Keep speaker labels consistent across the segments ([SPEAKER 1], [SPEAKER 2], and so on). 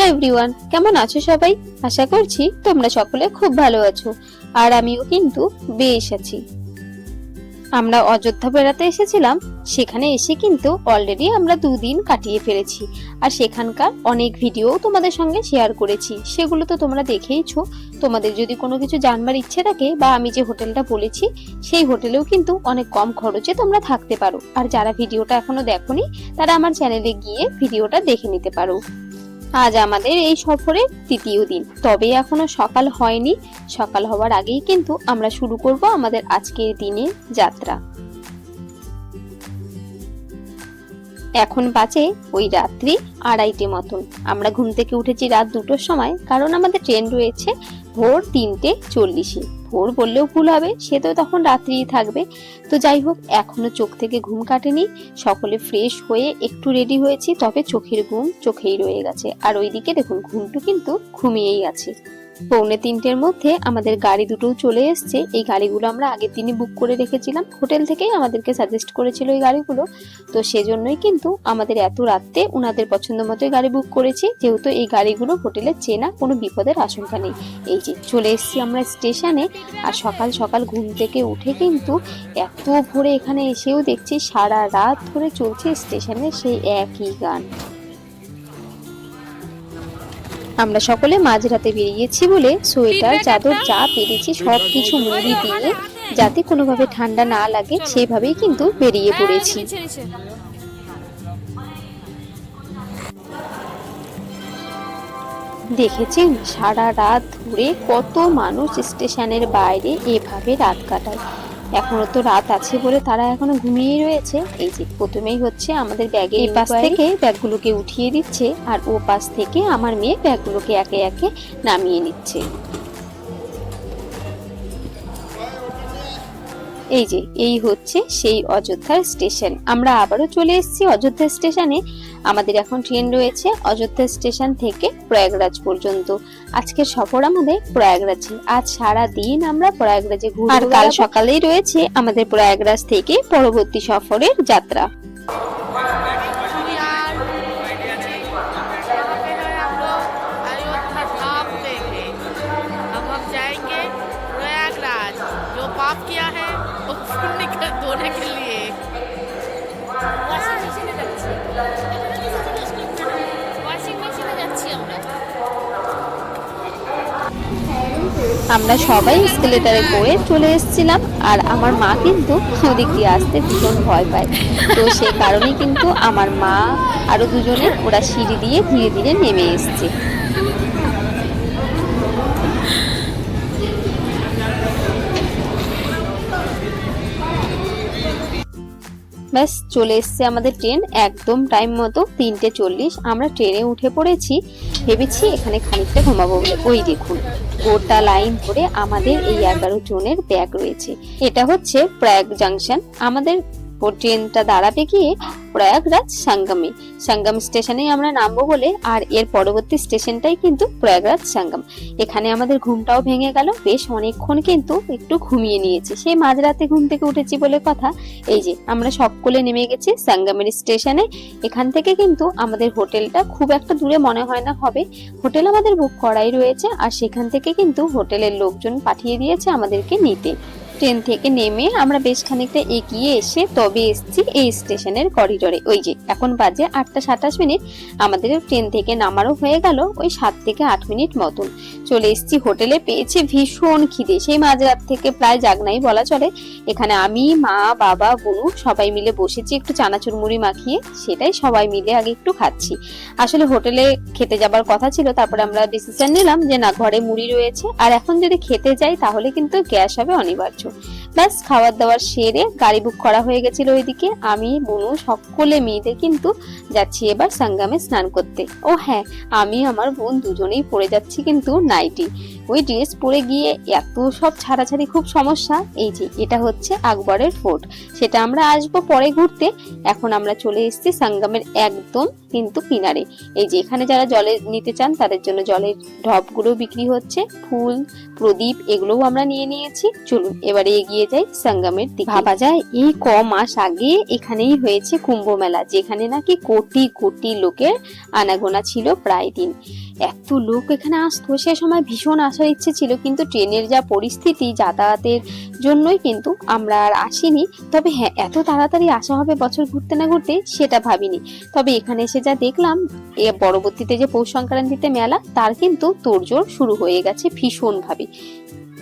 [SPEAKER 1] Hello everyone, কেমন আছো সবাই? আশা করছি তোমরা সকলে খুব ভালো আছো, আর আমিও কিন্তু বেশ আছি। আমরা অযোধ্যা বেড়াতে এসেছিলাম, সেখানে এসে কিন্তু অলরেডি আমরা দুদিন কাটিয়ে ফেলেছি, আর সেখানকার অনেক ভিডিও তোমাদের সঙ্গে শেয়ার করেছি, সেগুলো তো তোমরা দেখেইছো। তোমাদের যদি কোনো কিছু জানবার ইচ্ছে থাকে, বা আমি যে হোটেলটা বলেছি, সেই হোটেলেও কিন্তু অনেক কম খরচে তোমরা থাকতে পারো, আর যারা ভিডিওটা এখনও দেখোনি, তারা আমার চ্যানেলে গিয়ে ভিডিওটা দেখে নিতে পারো। আজ আমাদের এই সফরের তৃতীয় দিন। তবে এখনও সকাল হয়নি। সকাল হওয়ার আগেই কিন্তু আমরা শুরু করব আমাদের আজকের দিনের যাত্রা। এখন বাজে ওই রাত্রি আড়াইটে মতন। আমরা ঘুম থেকে উঠেছি রাত দুটোর সময়, কারণ আমাদের ট্রেন রয়েছে ভোর তিনটে চল্লিশে। ভোর বললেও ভুল হবে, সে তো তখন রাত্রিই থাকবে। তো যাই হোক, এখনও চোখ থেকে ঘুম কাটেনি। সকলে ফ্রেশ হয়ে একটু রেডি হয়েছি, তবে চোখের ঘুম চোখেই রয়ে গেছে। আর ওইদিকে দেখুন, ঘুমটু কিন্তু ঘুমিয়েই আছে। পৌনে তিনটের মধ্যে আমাদের গাড়ি দুটো চলে এসছে। এই গাড়িগুলো আমরা আগের দিনই বুক করে রেখেছিলাম। হোটেল থেকেই আমাদেরকে সাজেস্ট করেছিল এই গাড়িগুলো। তো সেজন্যই কিন্তু আমাদের এত রাত্রে ওনাদের পছন্দ মতোই গাড়ি বুক করেছি। যেহেতু এই গাড়িগুলো হোটেলে চেনা, কোনো বিপদের আশঙ্কা নেই। এই যে চলে এসেছি আমরা স্টেশনে। আর সকাল সকাল ঘুম থেকে উঠে কিন্তু এত ভোরে এখানে এসেও দেখছি সারা রাত ধরে চলছে স্টেশনে সেই একই গান। আমরা সকলে মাঝরাতে বেরিয়েছি বলে সোয়েটার চাদর যা পেরেছি সব কিছু মুড়ি দিয়ে যাতে কোনোভাবে ঠান্ডা না লাগে সেভাবেই কিন্তু বেরিয়ে পড়েছি। দেখেছেন সারা রাত ধরে কত মানুষ স্টেশনের বাইরে এভাবে রাত কাটায়। এখনও তো রাত আছে বলে তারা এখনও ঘুমিয়েই রয়েছে। এই যে প্রথমেই হচ্ছে আমাদের ব্যাগে এই পাশ থেকে ব্যাগগুলোকে উঠিয়ে দিচ্ছে আর ও পাশ থেকে আমার মেয়ে ব্যাগগুলোকে একে একে নামিয়ে নিচ্ছে। এই যে এই হচ্ছে সেই অযোধ্যার স্টেশন। আমরা আবারও চলে এসেছি অযোধ্যা স্টেশনে। আমাদের এখন ট্রেন রয়েছে অযোধ্যা স্টেশন থেকে প্রয়াগরাজ পর্যন্ত। আজকের সফর আমাদের প্রয়াগরাজে। আজ সারা দিন আমরা প্রয়াগরাজে ঘুরবো আর কাল সকালেই রয়েছে আমাদের প্রয়াগরাজ থেকে পরবর্তী সফরের যাত্রা।
[SPEAKER 2] আমরা
[SPEAKER 1] সবাই স্কেলেটারে করে চলে এসেছিলাম, আর আমার মা কিন্তু ওদিক দিয়ে আসতে ভীষণ ভয় পায়। তো সেই কারণে কিন্তু আমার মা আরও দুজনে ওরা সিঁড়ি দিয়ে ধীরে ধীরে নেমে এসছে। ব্যাস, চলে এসছে আমাদের ট্রেন একদম টাইম মতো তিনটে চল্লিশ। আমরা ট্রেনে উঠে পড়েছি, ভেবেছি এখানে খানিকটা ঘুমাবো বলে। ওই দেখুন, গোটা লাইন ধরে আমাদের এই এগারো জনের ব্যাগ রয়েছে। এটা হচ্ছে প্রয়াগ জাংশন আমাদের ও ট্রেনটা দাঁড়াবে গিয়ে প্রয়াগরাজ সঙ্গমে। সঙ্গম স্টেশনেই আমরা নামবো বলে, আর এর পরবর্তী স্টেশনটাই কিন্তু প্রয়াগরাজ সঙ্গম। এখানে আমাদের ঘুমটাও ভেঙে গেল। বেশ অনেকক্ষণ কিন্তু একটু ঘুমিয়ে নিয়েছি। সেই মাঝরাতে ঘুম থেকে উঠেছি বলে কথা। এই যে, আমরা সকলে নেমে গেছি সঙ্গমের স্টেশনে। এখান থেকে কিন্তু আমাদের হোটেলটা খুব একটা দূরে মনে হয় না, হবে। হোটেল আমাদের বুক করাই রয়েছে, আর সেখান থেকে কিন্তু হোটেলের লোকজন পাঠিয়ে দিয়েছে আমাদেরকে নিতে। ট্রেন থেকে নেমে আমরা বেশ খানিকটা এগিয়ে এসে তবে এসেছি এই স্টেশনের করিডোরে। ওই যে, এখন বাজে আটটা সাতাশ মিনিট। আমাদের ট্রেন থেকে নামারও হয়ে গেল ওই সাত থেকে আট মিনিট মতন। চলে এসেছি হোটেলে, পেয়েছি ভীষণ খিদে। সেই মাঝরাত থেকে প্রায় জাগনাই বলা চলে। এখানে আমি, মা, বাবা, বনু সবাই মিলে বসেছি একটু চানাচুর মুড়ি মাখিয়ে। সেটাই সবাই মিলে আগে একটু খাচ্ছি। আসলে হোটেলে খেতে যাবার কথা ছিল, তারপরে আমরা ডিসিশন নিলাম যে না, ঘরে মুড়ি রয়েছে। আর এখন যদি খেতে যাই, তাহলে কিন্তু গ্যাস হবে অনিবার্য। ব্যাস খাওয়ার দাওয়ার সেরে গাড়ি বুক করা হয়ে গেছিল ওইদিকে। আমি, বনু, সকলে মিলে কিন্তু যাচ্ছি এবার সঙ্গামে স্নান করতে। ও হ্যাঁ আমি, আমার বোন দুজনেই পরে যাচ্ছি কিন্তু নাইটি ওই ড্রেস পরে গিয়ে এত সব ছাড়াছাড়ি, খুব সমস্যা। এই যে, এটা হচ্ছে আকবরের ফোর্ট সেটা আমরা আসব পরে ঘুরতে। এখন আমরা চলে এসেছি সঙ্গমের একদম কিন্তু কিনারে। এই যে, এখানে যারা জলে নিতে চান, তাদের জন্য জলের ঢপগুলো বিক্রি হচ্ছে। ফুল, প্রদীপ, এগুলোও আমরা নিয়ে নিয়েছি। চলুন, এবারে এগিয়ে যাই সঙ্গমের দিকে। ভাবা যায়, এই ক মাস আগে এখানেই হয়েছে কুম্ভ মেলা, যেখানে নাকি কোটি কোটি লোকের আনাগোনা ছিল প্রায় দিন। এত লোক এখানে আসতো, সে সময় ভীষণ আসার ইচ্ছে ছিল, কিন্তু ট্রেনের যা পরিস্থিতি যাতায়াতের জন্যই কিন্তু আমরা আর আসিনি। তবে হ্যাঁ এত তাড়াতাড়ি আসা হবে বছর ঘুরতে না ঘুরতে সেটা ভাবিনি। তবে এখানে এসে যা দেখলাম, এ পরবর্তীতে যে পৌষ সংক্রান্তিতে মেলা, তার কিন্তু তোড়জোড় শুরু হয়ে গেছে ভীষণভাবে।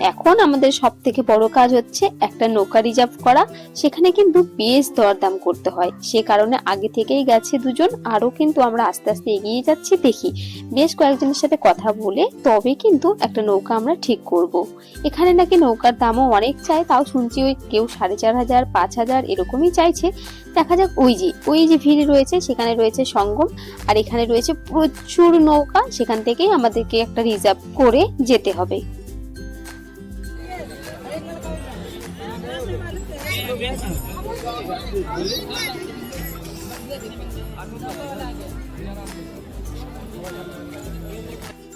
[SPEAKER 1] এখন আমাদের সব থেকে বড় কাজ হচ্ছে একটা নৌকা রিজার্ভ করা। সেখানে কিন্তু বেশ দরদাম করতে হয়। সে কারণে আগে থেকেই গেছে দুজন। আরও কিন্তু আমরা আস্তে আস্তে এগিয়ে যাচ্ছি, দেখি। বেশ কয়েকজনের সাথে কথা বলে তবে কিন্তু একটা নৌকা আমরা ঠিক করব। এখানে নাকি নৌকার দামও অনেক চাই, তাও শুনছি ওই কেউ সাড়ে চার হাজার, পাঁচ হাজার এরকমই চাইছে। দেখা যাক ওই যে ওই যে ভিড় রয়েছে, সেখানে রয়েছে সঙ্গম। আর এখানে রয়েছে প্রচুর নৌকা, সেখান থেকেই আমাদেরকে একটা রিজার্ভ করে যেতে হবে। Thank you.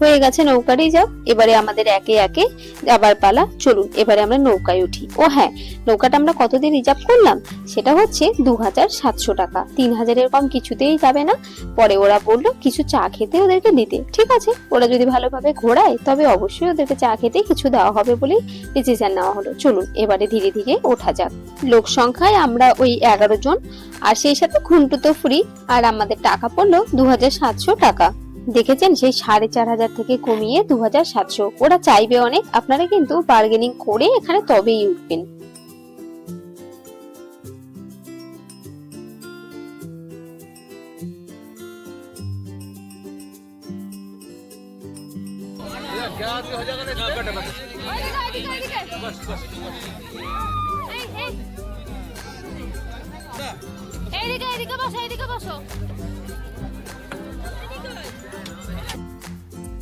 [SPEAKER 1] হয়ে গেছে নৌকা যাও এবারে আমাদের একে একে যাবার পালা। চলুন, এবারে আমরা নৌকায় উঠি। ও হ্যাঁ নৌকাটা আমরা কতদিন রিজার্ভ করলাম? সেটা হচ্ছে দু হাজার সাতশো টাকা। তিন হাজারের কম কিছুতেই যাবে না। পরে ওরা বলল, কিছু চা খেতে ওদেরকে দিতে। ঠিক আছে, ওরা যদি ভালোভাবে ঘোরায়, তবে অবশ্যই ওদেরকে চা খেতে কিছু দেওয়া হবে বলেই ডিসিশন নেওয়া হলো। চলুন, এবারে ধীরে ধীরে ওঠা যাক। লোক সংখ্যায় আমরা ওই এগারো জন, আর সেই সাথে খুন্টু তো ফ্রি আর আমাদের টাকা পড়ল দু হাজার সাতশো টাকা। দেখেছেন সেই সাড়ে চার হাজার থেকে কমিয়ে দু হাজার সাতশো। ওরা চাইবে অনেক, আপনারা কিন্তু বার্গেনিং করে এখানে তবেই উঠবেন।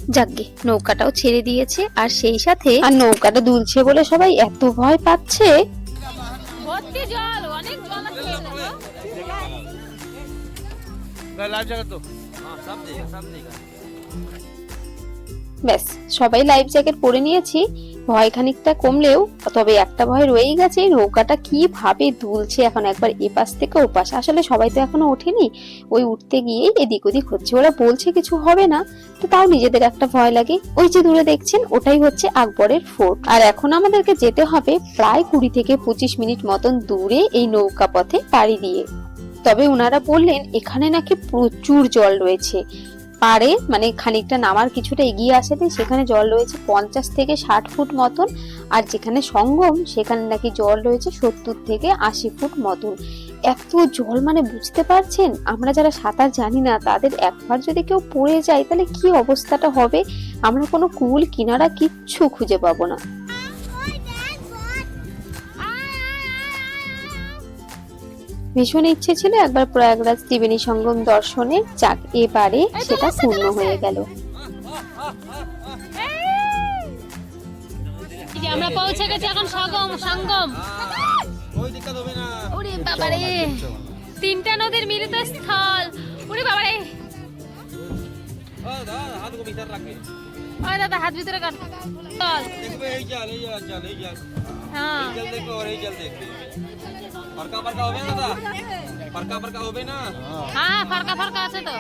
[SPEAKER 1] যাকে নৌকাটাও ছেড়ে দিয়েছে আর সেই সাথে আর নৌকাটা দুলছে বলে সবাই এত ভয় পাচ্ছে।
[SPEAKER 3] হ্যাঁ,
[SPEAKER 1] ব্যাস সবাই লাইফ জ্যাকেট পরে নিয়েছি। ভয় খানিকটা কমলেও, তবে একটা ভয় রয়েই গেছে, নৌকাটা কীভাবে দুলছে এখন একবার এপাশ থেকে ওপাশ। আসলে সবাই তো এখনও ওঠেনি। ওই উঠতে গিয়েই এদিক ওদিক হচ্ছে। ওরা বলছে কিছু হবে না, তো তাও নিজেদের একটা ভয় লাগে। ওই যে দূরে দেখছেন, ওটাই হচ্ছে আকবরের ফোর্ট। আর এখন আমাদেরকে যেতে হবে প্রায় কুড়ি থেকে পঁচিশ মিনিট মতন দূরে এই নৌকা পথে পাড়ি দিয়ে। তবে ওনারা বললেন, এখানে নাকি প্রচুর জল রয়েছে। পারে মানে খানিকটা নামার কিছুটা এগিয়ে আসাতে সেখানে জল রয়েছে পঞ্চাশ থেকে ষাট ফুট মতন, আর যেখানে সঙ্গম, সেখানে নাকি জল রয়েছে সত্তর থেকে আশি ফুট মতন। এত জল মানে বুঝতে পারছেন? আমরা যারা সাঁতার জানি না, তাদের একবার যদি কেউ পড়ে যায়, তাহলে কি অবস্থাটা হবে? আমরা কোনো কুল, কিনারা কিচ্ছু খুঁজে পাবো না। ভীষণ ইচ্ছে ছিল একবার প্রয়াগরাজ ত্রিবেণী সঙ্গম দর্শনে চাক এবারে সেটা পূর্ণ হয়ে গেল।
[SPEAKER 2] আমরা পৌঁছে গেছি এখন সঙ্গম সঙ্গম। ওরে বাবারে তিনটা নদীর মিলিত স্থল। ওরে বাবারে। হ্যাঁ।
[SPEAKER 3] ফারকা ফারকা হবে না ফারকা ফারকা হবে না
[SPEAKER 2] হ্যাঁ ফারকা ফারকা আছে তো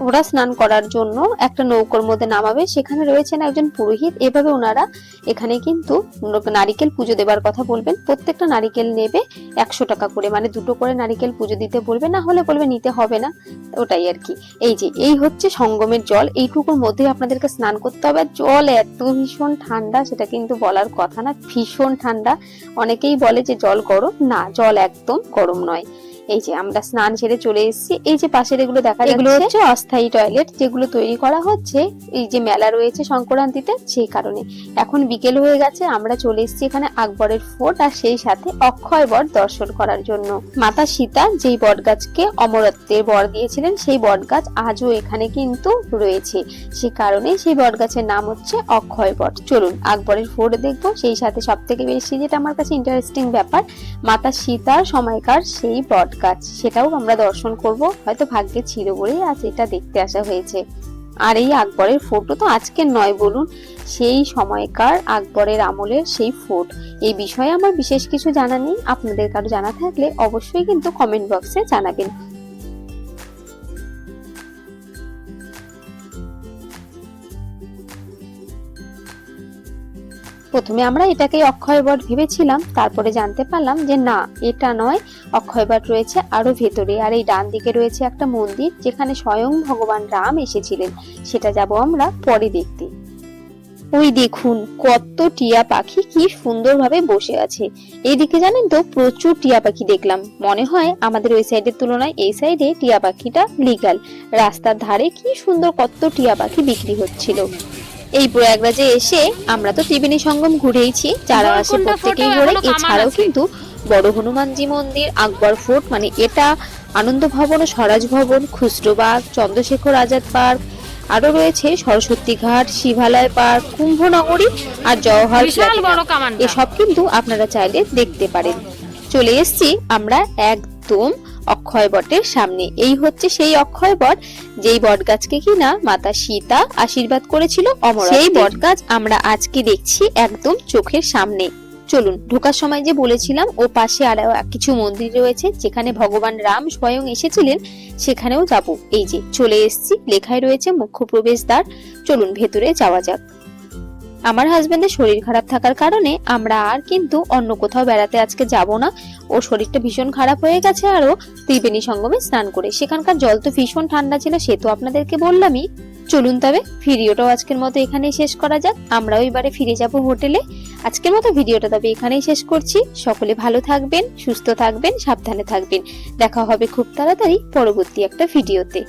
[SPEAKER 1] ওরা স্নান করার জন্য একটা নৌকোর মধ্যে নামাবে। সেখানে রয়েছেন একজন পুরোহিত। এভাবে ওনারা এখানে কিন্তু নারিকেল পুজো দেবার কথা বলবেন। প্রত্যেকটা নারিকেল নেবে একশো টাকা করে। মানে দুটো করে নারিকেল পুজো দিতে বলবে। না হলে বলবে নিতে হবে না। ওটাই আর কি। এই যে, এই হচ্ছে সঙ্গমের জল। এইটুকুর মধ্যে আপনাদেরকে স্নান করতে হবে। আর জল এত ভীষণ ঠান্ডা, সেটা কিন্তু বলার কথা না। ভীষণ ঠান্ডা। অনেকেই বলে যে জল গরম। না, জল একদম গরম নয়। এই যে আমরা স্নান সেরে চলে এসেছি। এই যে পাশের এগুলো দেখা এগুলো হচ্ছে অস্থায়ী টয়লেট যেগুলো তৈরি করা হচ্ছে, এই যে মেলা রয়েছে সংক্রান্তিতে সেই কারণে। এখন বিকেল হয়ে গেছে, আমরা চলে এসেছি এখানে আকবরের ফোর্ট আর সেই সাথে অক্ষয় বট দর্শন করার জন্য। মাতা সীতা যেই বট গাছকে অমরত্বের বর দিয়েছিলেন, সেই বট গাছ আজও এখানে কিন্তু রয়েছে। সে কারণে সেই বট গাছের নাম হচ্ছে অক্ষয় বট। চলুন, আকবরের ফোর্ট দেখব। সেই সাথে সব থেকে বেশি যেটা আমার কাছে ইন্টারেস্টিং ব্যাপার, মাতা সীতার সময়কার সেই বট। গাছ, সেটাও আমরা দর্শন করব। হয়তো ভাগ্যে ছিল বলেই আজ এটা দেখতে আসা হয়েছে। আর এই আকবরের ফোটো তো আজকে নয় বলুন, সেই সময়কার আকবরের আমলের সেই ফোট এই বিষয়ে আমার বিশেষ কিছু জানা নেই। আপনাদের কারও জানা থাকলে অবশ্যই কিন্তু কমেন্ট বক্সে জানাবেন। প্রথমে আমরা এটাকে অক্ষয় বট ভেবেছিলাম, তারপরে জানতে পারলাম যে না, এটা নয়, অক্ষয় বট রয়েছে আরও ভেতরে। আর এই ডান দিকে রয়েছে একটা মন্দির, যেখানে স্বয়ং ভগবান রাম এসেছিলেন। সেটা যাব আমরা পরে দেখতে। ওই দেখুন, কত টিয়া পাখি কি সুন্দরভাবে বসে আছে। এইদিকে জানেন তো, প্রচুর টিয়া পাখি দেখলাম। মনে হয় আমাদের ওই সাইডের তুলনায় এই সাইডে টিয়া পাখিটা লিগাল রাস্তার ধারে কি সুন্দর কত টিয়া পাখি বিক্রি হচ্ছিল। এই প্রয়াগরাজে এসে আমরা তো ত্রিবেণী সঙ্গম ঘুরেইছি যারা আসে প্রত্যেকেই ঘোরে। এছাড়াও কিন্তু বড় হনুমানজি মন্দির আকবর ফোর্ট মানে এটা আনন্দ ভবন ও স্বরাজ ভবন খুচরোবাগ চন্দ্রশেখর আজাদ পার্ক আরও রয়েছে সরস্বতী ঘাট শিবালয় পার্ক কুম্ভনগরী আর জওহর এসব কিন্তু আপনারা চাইলে দেখতে পারেন। চলে এসেছি আমরা একদম অক্ষয় বটের সামনে। এই হচ্ছে সেই অক্ষয় বট, যেই বট গাছকে কিনা মাতা সীতা আশীর্বাদ করেছিল অমর সেই বট গাছ আমরা আজকে দেখছি একদম চোখের সামনে। চলুন, ঢোকার সময় যে বলেছিলাম, ও পাশে আরও কিছু মন্দির রয়েছে, যেখানে ভগবান রাম স্বয়ং এসেছিলেন, সেখানেও যাব। এই যে, চলে এসেছি, লেখায় রয়েছে মুখ্য প্রবেশদ্বার। চলুন, ভেতরে যাওয়া যাক। আমার হাজবেন্ডের শরীর খারাপ থাকার কারণে আমরা আর কিন্তু অন্য কোথাও বেড়াতে আজকে যাব না। ওর শরীরটা ভীষণ খারাপ হয়ে গেছে আরও ত্রিবেণী সঙ্গমে স্নান করে। সেখানকার জল তো ভীষণ ঠান্ডা ছিল, সে তো আপনাদেরকে বললামই। চলুন তবে, ভিডিওটাও আজকের মতো এখানেই শেষ করা যাক। আমরাও এবারে ফিরে যাব হোটেলে। আজকের মতো ভিডিওটা তবে এখানেই শেষ করছি। সকলে ভালো থাকবেন, সুস্থ থাকবেন, সাবধানে থাকবেন। দেখা হবে খুব তাড়াতাড়ি পরবর্তী একটা ভিডিওতে।